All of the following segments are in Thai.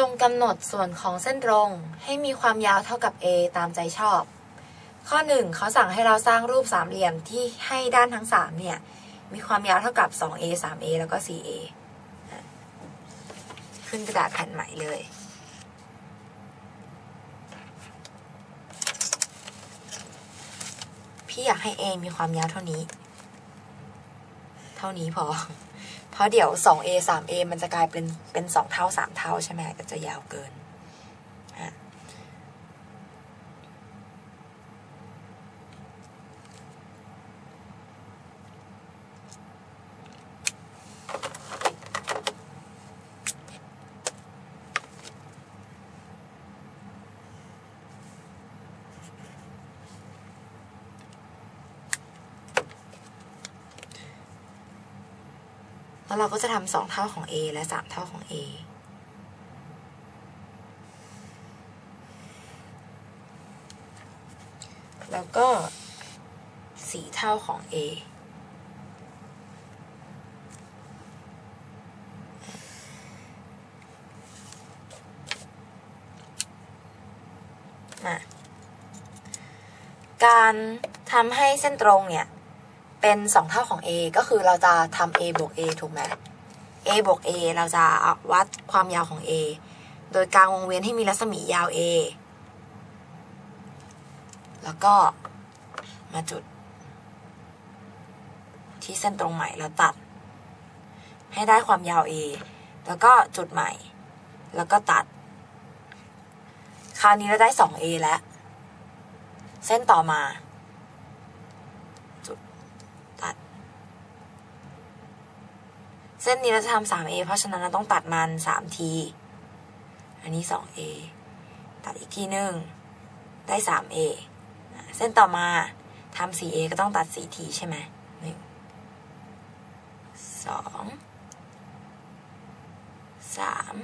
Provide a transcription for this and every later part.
จงกำหนดส่วนของเส้นตรงให้มีความยาวเท่ากับ a ตามใจชอบ ข้อ 1 เขาสั่งให้เราสร้างรูปสามเหลี่ยมที่ให้ด้านทั้ง 3 เนี่ย มีความยาวเท่ากับ 2a 3a แล้วก็ 4a ขึ้นกระดาษแผ่นใหม่เลย พี่อยากให้ a มีความยาวเท่านี้ เท่านี้พอ เพราะเดี๋ยว 2a 3a มันจะกลายเป็นเป็น 2 เท่า 3 เท่าใช่ไหมก็จะยาวเกิน แล้วเราก็จะทำสองเท่าของ a และสามเท่าของ a แล้วก็สี่เท่าของ a การทำให้เส้นตรงเนี่ย เป็นสองเท่าของ a ก็คือเราจะทำ a บวก a ถูกไหม a บวก a เราจะาวัดความยาวของ a โดยกางวงเวียนให้มีรัศมียาว a แล้วก็มาจุด ที่เส้นตรงใหม่แล้วตัด ให้ได้ความยาว a แล้วก็จุดใหม่ แล้วก็ตัด คราวนี้เราได้ 2a แล้ว เส้นต่อมา จุดตัด เส้นนี้เราจะทำ 3a เพราะฉะนั้นเราต้องตัดมัน3ที อันนี้ 2a ตัดอีกทีหนึ่งได้ 3a อะเส้นต่อมาทำ 4a ก็ต้องตัด4ทีใช่ไหมหนึ่งสองสาม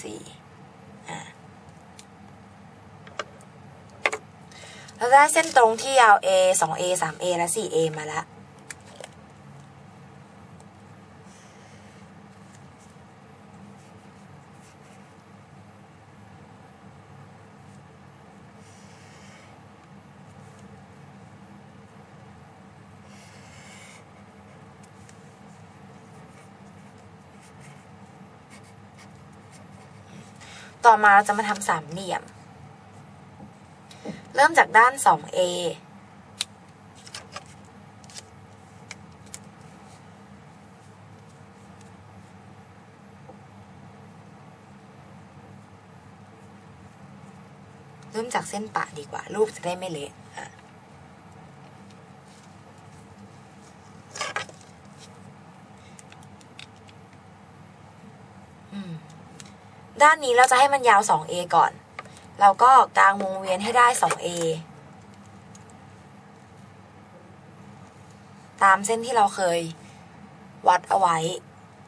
สี่อะเราได้เส้นตรงที่ยาว a 2a 3a และ 4a มาแล้ว ต่อมาเราจะมาทำสามเหลี่ยม เริ่มจากด้าน 2a เริ่มจากเส้นปะดีกว่า รูปจะได้ไม่เละอะอืม ด้านนี้เราจะให้มันยาว 2a ก่อน เราก็กางวงเวียนให้ได้ 2a ตามเส้นที่เราเคยวัดเอาไว้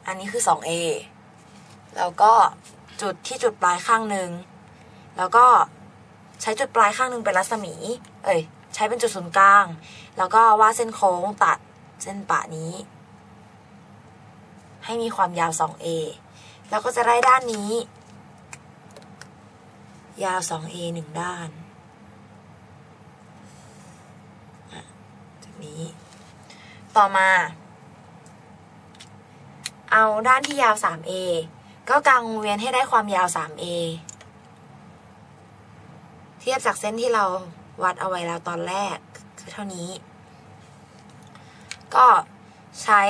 อันนี้คือ 2a แล้วก็จุดที่จุดปลายข้างหนึ่ง แล้วก็ใช้จุดปลายข้างหนึ่งเป็นรัศมี เอ้ย ใช้เป็นจุดศูนย์กลาง แล้วก็วาดเส้นโค้งตัดเส้นปะนี้ ให้มีความยาว 2a แล้วก็จะได้ด้านนี้ ยาว 2a หนึ่งด้านจากนี้ ต่อมา เอาด้านที่ยาว 3a ก็กางวงเวียนให้ได้ความยาว 3a เทียบจากเส้นที่เราวัดเอาไว้แล้วตอนแรก คือเท่านี้ ก็ใช้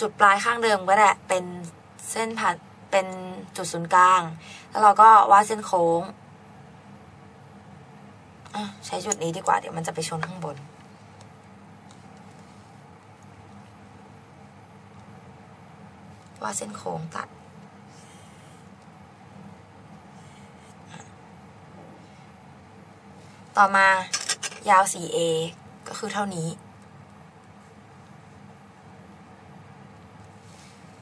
จุดปลายข้างเดิมก็ได้เป็นเส้นผ่าน เป็นจุดศูนย์กลาง แล้วเราก็วาดเส้นโค้งใช้จุดนี้ดีกว่า เดี๋ยวมันจะไปชนข้างบน วาดเส้นโค้งตัดต่อมายาว 4a ก็คือเท่านี้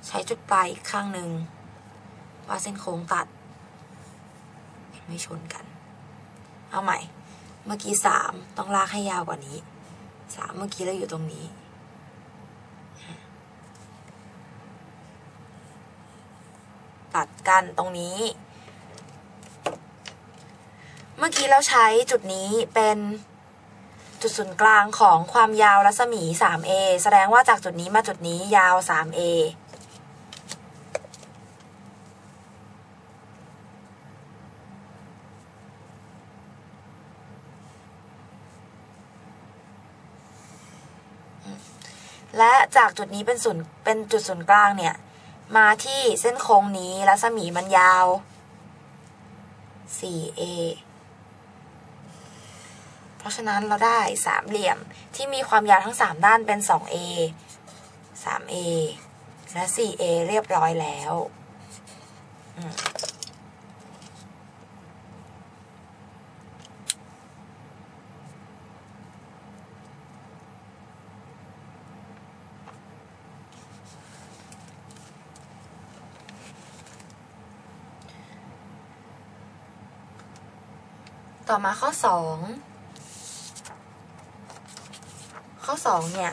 ใช้จุดปลายอีกข้างหนึ่ง ว่าเส้นโค้งตัด ไม่ชนกัน เอาใหม่ เมื่อกี้สามต้องลากให้ยาวกว่านี้สามเมื่อกี้เราอยู่ตรงนี้ ตัดกันตรงนี้ เมื่อกี้เราใช้จุดนี้เป็นจุดศูนย์กลางของความยาวรัศมี 3a แสดงว่าจากจุดนี้มาจุดนี้ยาว 3a และจากจุดนี้เป็นศูนย์เป็นจุดศูนย์กลางเนี่ย มาที่เส้นโค้งนี้รัศมีมันยาว 4a เพราะฉะนั้นเราได้สามเหลี่ยมที่มีความยาวทั้ง 3 ด้านเป็น 2a 3a และ 4a เรียบร้อยแล้ว ต่อมาข้อ 2 ข้อ 2 เนี่ย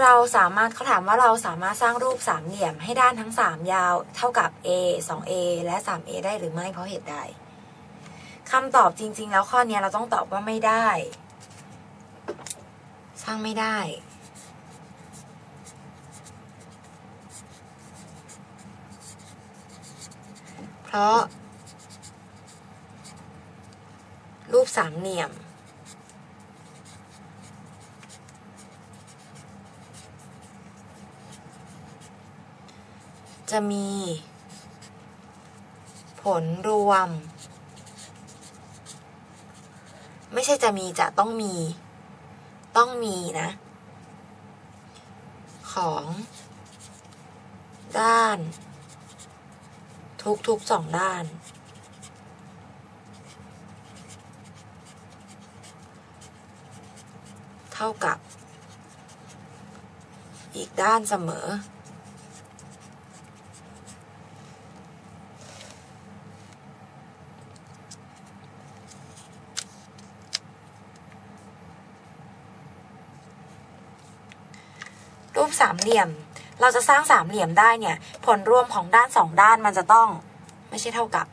เราสามารถเขาถามว่าเราสามารถสร้างรูปสามเหลี่ยมให้ด้านทั้ง 3 ยาว เท่ากับ a 2a และ 3a ได้หรือไม่เพราะเหตุใดคำตอบจริง ๆ แล้วข้อนี้เราต้องตอบว่าไม่ได้ สร้างไม่ได้เพราะ รูปสามเหลี่ยม จะมี ผลรวม ไม่ใช่จะมีจะต้องมี ต้องมีนะ ของ ด้าน ทุกทุกๆสองด้าน เท่ากับ อีกด้านเสมอ รูปสามเหลี่ยม เราจะสร้างสามเหลี่ยมได้เนี่ย ผลรวมของด้านสองด้านมันจะต้องไม่ใช่เท่ากับ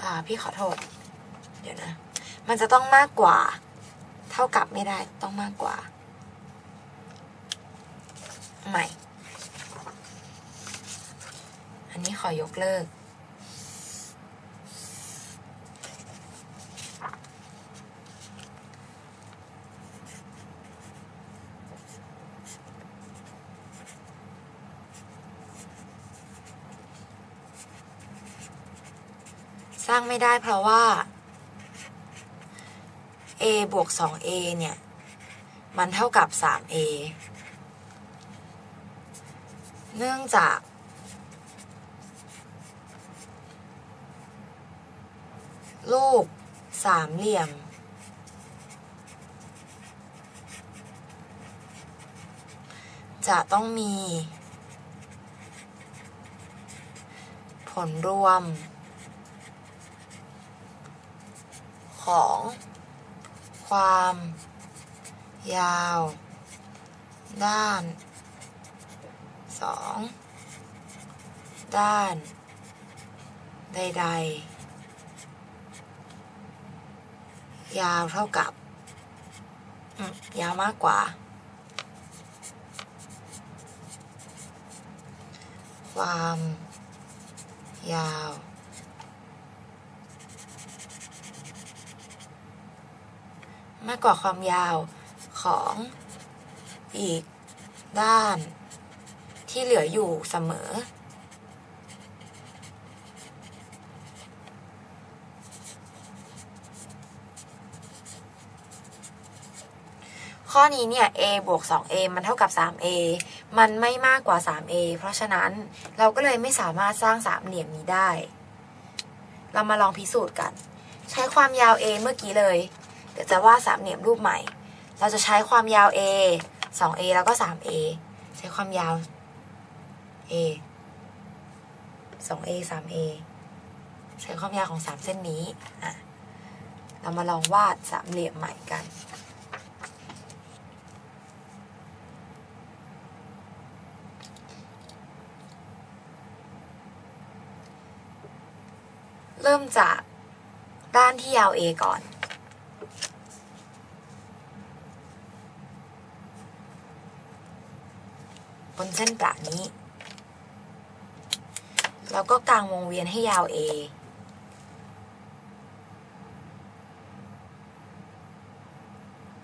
อ่า พี่ขอโทษ เดี๋ยวนะ มันจะต้องมากกว่า ท่ากับไม่ได้ต้องมากกว่า ใหม่ อันนี้ขอยกเลิก สร้างไม่ได้เพราะว่า a บวก 2a เนี่ย มันเท่ากับ 3a เนื่องจาก รูปสามเหลี่ยม จะต้องมี ผลรวม ของ ความ ยาว ด้านสองด้าน ใด ๆ ยาวเท่ากับยาวมากกว่า ความ ยาว มากกว่าความยาวของอีกด้าน ที่เหลืออยู่เสมอ ข้อนี้เนี่ย a บวก 2a มันเท่ากับ 3a มันไม่มากกว่า 3a เพราะฉะนั้นเราก็เลยไม่สามารถสร้างสามเหลี่ยมนี้ได้ เรามาลองพิสูจน์กัน ใช้ความยาว a เมื่อกี้เลย เดี๋ยวจะวาดสามเหลี่ยมรูปใหม่ เราจะใช้ความยาว a 2a แล้วก็ 3a ใช้ความยาว a 2a 3a ใช้ความยาวของ3เส้นนี้อะเรามาลองวาดสามเหลี่ยมใหม่กันเริ่มจากด้านที่ยาว A ก่อน บนเส้นประนี้ แล้วก็กางวงเวียนให้ยาว A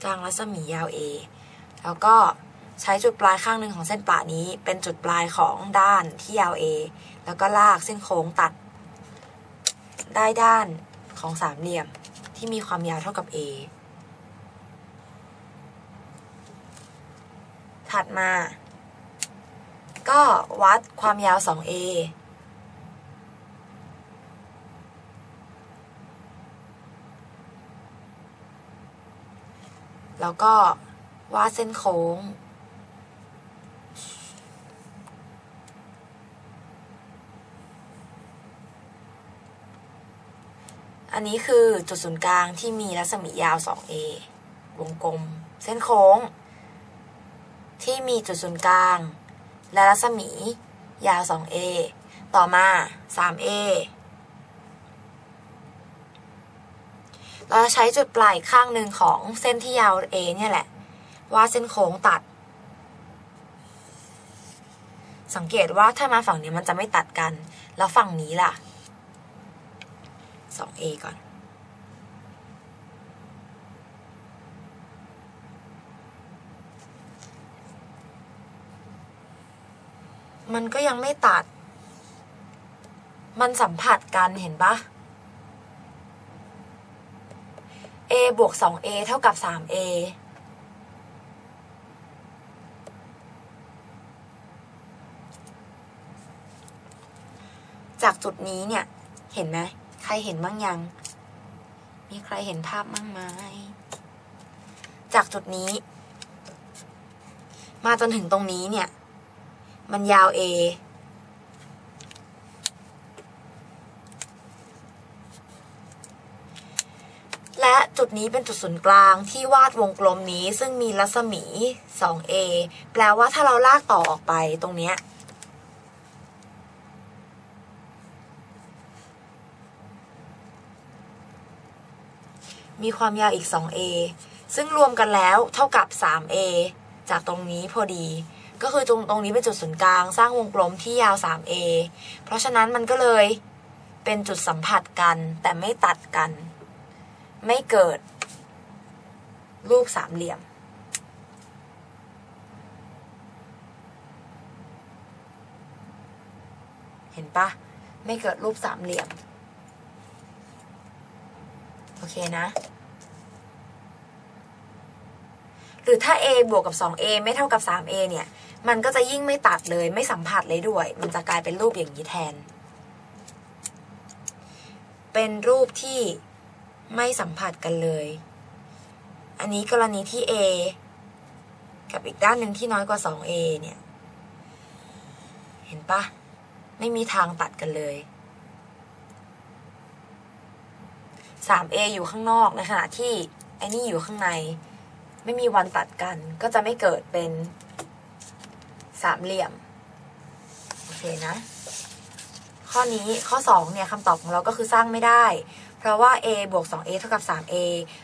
กางรัศมียาว A แล้วก็ใช้จุดปลายข้างหนึ่งของเส้นประนี้ เป็นจุดปลายของด้านที่ยาว A แล้วก็ลากเส้นโค้งตัด ได้ด้านของสามเหลี่ยมที่มีความยาวเท่ากับ A ถัดมา ก็วัดความยาว 2A แล้วก็วาดเส้นโค้ง อันนี้คือจุดศูนย์กลางที่มีรัศมียาว 2a วงกลม เส้นโค้ง ที่มีจุดศูนย์กลาง และรัศมี ยาว 2a ต่อมา 3a เราจะใช้จุดปลายข้างหนึ่งของเส้นที่ยาว a เนี่ยแหละว่าดเส้นโค้งตัด สังเกตว่าถ้ามาฝั่งนี้มันจะไม่ตัดกัน แล้วฝั่งนี้ล่ะ 2a ก่อน มันก็ยังไม่ตัด มันสัมผัสกันเห็นปะ a บวก 2a เท่ากับ 3a จากจุดนี้เนี่ย เห็นไหม ใครเห็นบ้างยัง มีใครเห็นภาพบ้างไหม จากจุดนี้ มาจนถึงตรงนี้เนี่ย มันยาว A และจุดนี้เป็นจุดศูนย์กลางที่วาดวงกลมนี้ซึ่งมีรัศมี 2a แปลว่าถ้าเราลากต่อออกไปตรงเนี้ยมีความยาวอีก 2a ซึ่งรวมกันแล้วเท่ากับ 3a จากตรงนี้พอดี ก็คือตรงตรงนี้เป็นจุดศูนย์กลาง สร้างวงกลมที่ยาว 3a เพราะฉะนั้นมันก็เลยเป็นจุดสัมผัสกันแต่ไม่ตัดกัน ไม่เกิด รูปสามเหลี่ยม เห็นปะไม่เกิดรูปสามเหลี่ยม โอเคนะ หรือถ้า a บวกกับ 2a ไม่เท่ากับ 3a เนี่ย มันก็จะยิ่งไม่ตัดเลยไม่สัมผัสเลยด้วย มันจะกลายเป็นรูปอย่างนี้แทน เป็นรูปที่ไม่สัมผัสกันเลย อันนี้กรณีที่ a กับอีกด้านหนึ่งที่น้อยกว่า 2a เนี่ย เห็นปะไม่มีทางตัดกันเลย 3a อยู่ข้างนอกในขณะที่ไอ้นี่อยู่ข้างใน ไม่มีวันตัดกัน ก็จะไม่เกิดเป็นสามเหลี่ยม โอเคนะ ข้อนี้ข้อ 2 เนี่ยคำตอบของเราก็คือสร้างไม่ได้ เพราะว่า a บวก 2a เท่ากับ 3a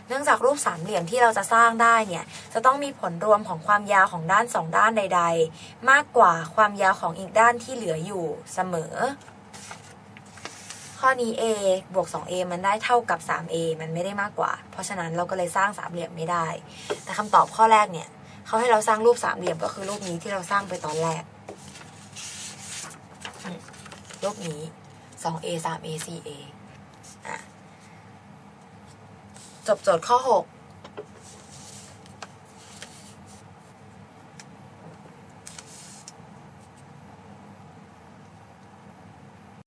เนื่องจากรูปสามเหลี่ยมที่เราจะสร้างได้เนี่ย จะต้องมีผลรวมของความยาวของด้าน 2 ด้านใด ๆ มากกว่าความยาวของอีกด้านที่เหลืออยู่เสมอ ข้อนี้ a บวก 2a มันได้เท่ากับ 3a มันไม่ได้มากกว่า เพราะฉะนั้นเราก็เลยสร้างสามเหลี่ยมไม่ได้ แต่คำตอบข้อแรกเนี่ยเขาให้เราสร้างรูปสามเหลี่ยมก็คือรูปนี้ที่เราสร้างไปตอนแรก รูปนี้ 2a 3a 4a จบโจทย์ข้อ 6